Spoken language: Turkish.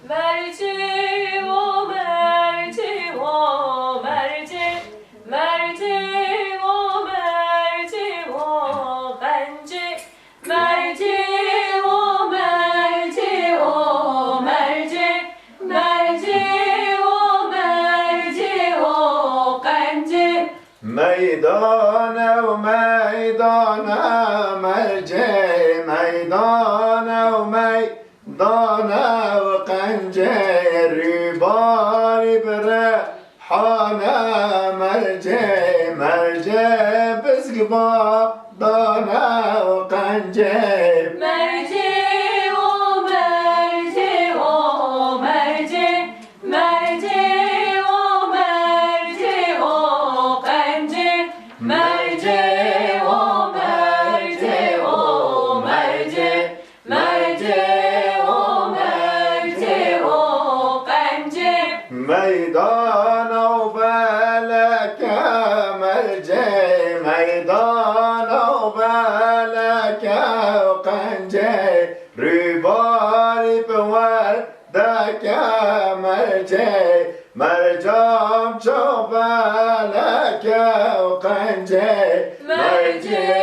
Merci o merci o merci. Merci o merci o bence merci o merci o merci. Merci o merci o bence meydana meydana merci. Meydana meydana. وميدانه وقنجر رباني بريحانه مرجع مرجع بسقبا دانه وقنجر Meydan avbeleke merce Meydan avbeleke qence Rübarip verdeke merce Mercam çabeleke qence Merce